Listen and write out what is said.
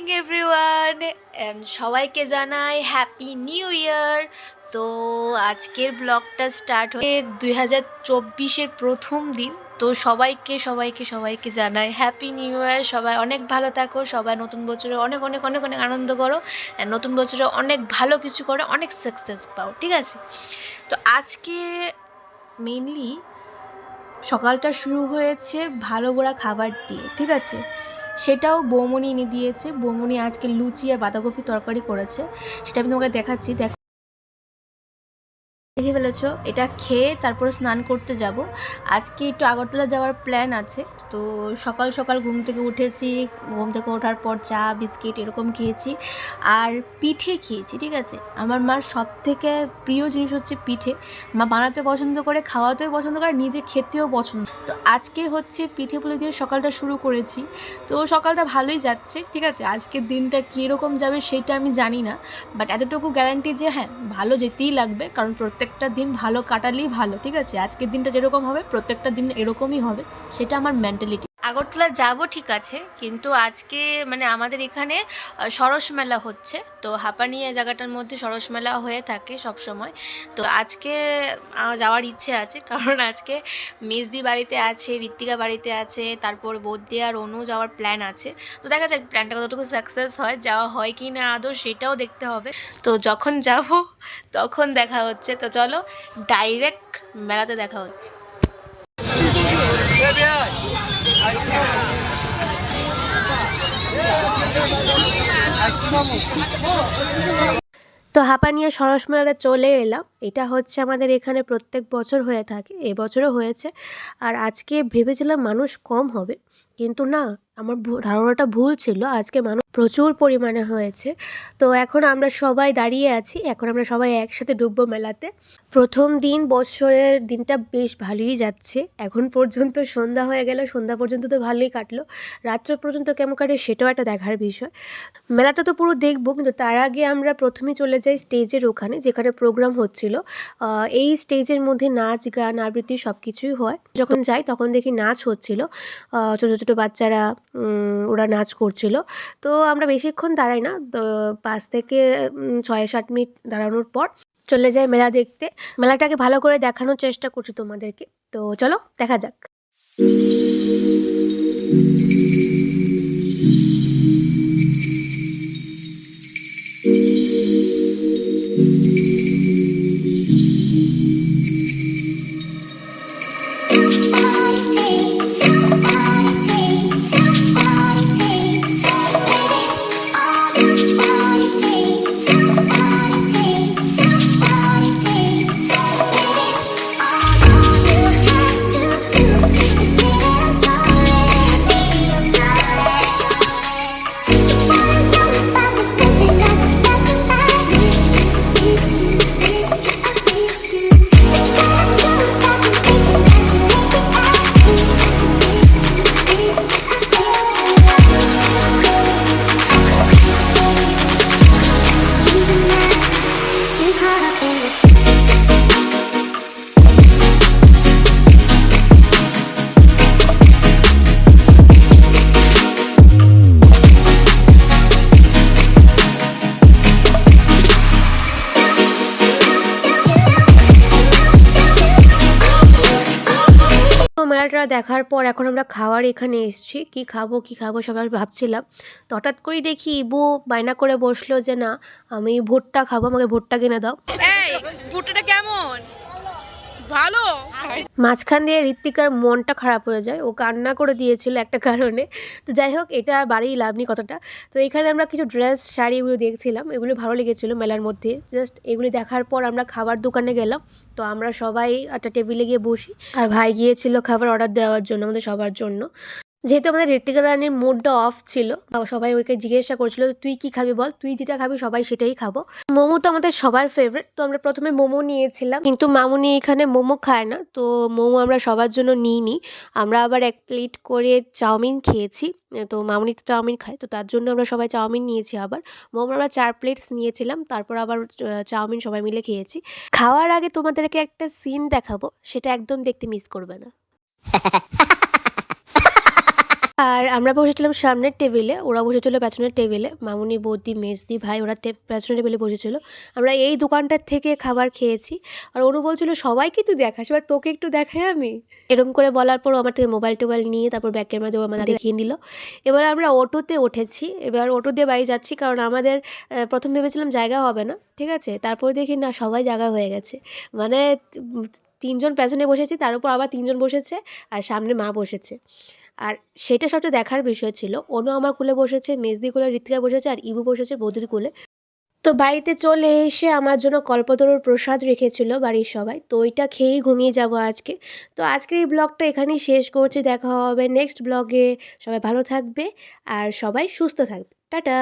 Morning everyone সবাইকে জানাই happy new year তো আজকের ব্লগটা স্টার্ট হয়ে দুই হাজার চব্বিশের প্রথম দিন। তো সবাইকে সবাইকে সবাইকে জানাই হ্যাপি নিউ ইয়ার সবাই অনেক ভালো থাকো। সবাই নতুন বছরে অনেক অনেক অনেক অনেক আনন্দ করো। নতুন বছরে অনেক ভালো কিছু করো, অনেক সাকসেস পাও। ঠিক আছে? তো আজকে মেনলি সকালটা শুরু হয়েছে ভালো গোড়া খাবার দিয়ে। ঠিক আছে? সেটাও বৌমনি এনে দিয়েছে। বৌমনি আজকে লুচি আর বাঁধাকপি তরকারি করেছে। সেটা আমি তোমাকে দেখাচ্ছি। দেখ দেখে ফেলেছো। এটা খেয়ে তারপরে স্নান করতে যাব। আজকে একটু আগরতলা যাওয়ার প্ল্যান আছে। তো সকাল সকাল ঘুম থেকে উঠেছি। ঘুম থেকে ওঠার পর চা, বিস্কিট এরকম খেয়েছি। আর পিঠে খেয়েছি, ঠিক আছে? আমার মার সব থেকে প্রিয় জিনিস হচ্ছে পিঠে। মা বানাতে পছন্দ করে, খাওয়াতেও পছন্দ করে নিজে খেতেও পছন্দ তো আজকে হচ্ছে পিঠে পুলি দিয়ে সকালটা শুরু করেছি। তো সকালটা ভালোই যাচ্ছে, ঠিক আছে? আজকের দিনটা কীরকম যাবে সেটা আমি জানি না। বাট এতটুকু গ্যারান্টি যে হ্যাঁ ভালো যেতেই লাগবে। কারণ প্রত্যেকটা দিন ভালো কাটালেই ভালো, ঠিক আছে? আজকের দিনটা যেরকম হবে, প্রত্যেকটা দিন এরকমই হবে, সেটা আমার মেন্টালিটি আগরতলা যাব, ঠিক আছে। কিন্তু আজকে মানে আমাদের এখানে সরস মেলা হচ্ছে। তো হাঁপানিয়া জায়গাটার মধ্যে সরস মেলা হয়ে থাকে সব সময় তো আজকে যাওয়ার ইচ্ছে আছে। কারণ আজকে মেজদি বাড়িতে আছে, ঋত্বিকা বাড়িতে আছে, তারপর বৌদি আর অনু যাওয়ার প্ল্যান আছে। তো দেখা যাক প্ল্যানটা কতটুকু সাকসেস হয়, যাওয়া হয় কি না আদৌ, সেটাও দেখতে হবে। তো যখন যাব, তখন দেখা হচ্ছে। তো চলো ডাইরেক্ট মেলাতে দেখা হচ্ছে। তো হাঁপানিয়া সরস মেলাতে চলে এলাম। এটা হচ্ছে আমাদের এখানে প্রত্যেক বছর হয়ে থাকে। এবছরও হয়েছে। আর আজকে ভেবেছিলাম মানুষ কম হবে। কিন্তু না আমার ধারণাটা ভুল ছিল। আজকে মানুষ প্রচুর পরিমাণে হয়েছে। তো এখন আমরা সবাই দাঁড়িয়ে আছি। এখন আমরা সবাই একসাথে ডুববো মেলাতে। প্রথম দিন বছরের দিনটা বেশ ভালোই যাচ্ছে। এখন পর্যন্ত সন্ধ্যা হয়ে গেল। সন্ধ্যা পর্যন্ত তো ভালোই কাটলো। রাত্র পর্যন্ত কেমন কাটে সেটাও একটা দেখার বিষয়। মেলাটা তো পুরো দেখব কিন্তু তার আগে আমরা প্রথমে চলে যাই স্টেজের ওখানে যেখানে প্রোগ্রাম হচ্ছিল। এই স্টেজের মধ্যে নাচ গান আবৃত্তি সব কিছুই হয়। যখন যাই তখন দেখি নাচ হচ্ছিল। আহ, ছোটো ছোটো বাচ্চারা ওরা নাচ করছিল। তো আমরা বেশিক্ষণ দাঁড়াই না। তো পাঁচ থেকে ছয় সাত মিনিট দাঁড়ানোর পর চলে যাই মেলা দেখতে। মেলাটাকে ভালো করে দেখানোর চেষ্টা করছি তোমাদেরকে। তো চলো, দেখা যাক। Too মেলাটা দেখার পর এখন আমরা খাওয়ার এখানে এসেছি। কি খাব কি খাব সবাই ভাবছিলাম। তো হঠাৎ করেই দেখি বউ বায়না করে বসল যে, না, আমি ভুট্টা খাব, আমাকে ভুট্টা কিনে দাও। ভুট্টাটা কেমন? ভালো। মাঝখান দিয়ে ঋত্বিকার মনটা খারাপ হয়ে যায়। ও কান্না করে দিয়েছিল একটা কারণে। তো যাই হোক, এটা বাড়িই লাভ নেই কথাটা। তো এখানে আমরা কিছু ড্রেস, শাড়ি এগুলো দেখছিলাম। এগুলো ভালো লেগেছিলো মেলার মধ্যে। জাস্ট এগুলি দেখার পর আমরা খাবার দোকানে গেলাম। তো আমরা সবাই একটা টেবিলে গিয়ে বসি। আর ভাই গিয়েছিল খাবার অর্ডার দেওয়ার জন্য, আমাদের সবার জন্য। যেহেতু আমাদের ঋত্বিকা রানীর মুডটা অফ ছিল সবাই ওকে জিজ্ঞাসা করছিল তুই কি খাবি বল? তুই যেটা খাবি সবাই সেটাই খাব। মোমো তো আমাদের সবার ফেভারিট তো আমরা প্রথমে মোমো নিয়েছিলাম, কিন্তু মামুনি এখানে মোমো খায় না, তো মোমো আমরা সবার জন্য নিইনি। আমরা আবার এক প্লেট করে চাউমিন খেয়েছি, তো মামুনি চাউমিন খায়, তো তার জন্য আমরা সবাই চাউমিন নিয়েছি আবার। মোমো আমরা চার প্লেটস নিয়েছিলাম, তারপর আবার চাউমিন সবাই মিলে খেয়েছি। খাওয়ার আগে তোমাদেরকে একটা সিন দেখাবো, সেটা একদম দেখতে মিস করবে না। আর আমরা বসেছিলাম সামনের টেবিলে ওরা বসেছিল পেছনের টেবিলে মামুনি, বৌদি, মেজদি ভাই, ওরা পেছনের টেবিলে বসেছিল। আমরা এই দোকানটার থেকে খাবার খেয়েছি। আর অনু বলছিল, সবাইকে তুই দেখাস, এবার তোকে একটু দেখাই আমি। এরকম করে বলার পর আমার থেকে মোবাইল টোবাইল নিয়ে, তারপর ব্যাগ ক্যামেরা দিয়ে আমাদের দেখিয়ে দিল। এবার আমরা অটোতে উঠেছি। এবার অটো দিয়ে বাড়ি যাচ্ছি, কারণ আমাদের প্রথম ভেবেছিলাম জায়গা হবে না, ঠিক আছে? তারপরে দেখি, না, সবাই জায়গা হয়ে গেছে। মানে তিনজন পেছনে বসেছি, তার উপর আবার তিনজন বসেছে, আর সামনে মা বসেছে। আর সেটা সবচেয়ে দেখার বিষয় ছিল। অনু আমার কুলে বসেছে, মেজদি কুলে ঋতিকা বসেছে আর ইবু বসেছে বৌদির কুলে। তো বাড়িতে চলে এসে আমার জন্য কল্পতরুর প্রসাদ রেখেছিল বাড়ির সবাই। তো ওইটা খেয়েই ঘুমিয়ে যাব আজকে। তো আজকের এই ব্লগটা এখানেই শেষ করছি। দেখা হবে নেক্সট ব্লগে। সবাই ভালো থাকবে আর সবাই সুস্থ থাকবে। টাটা!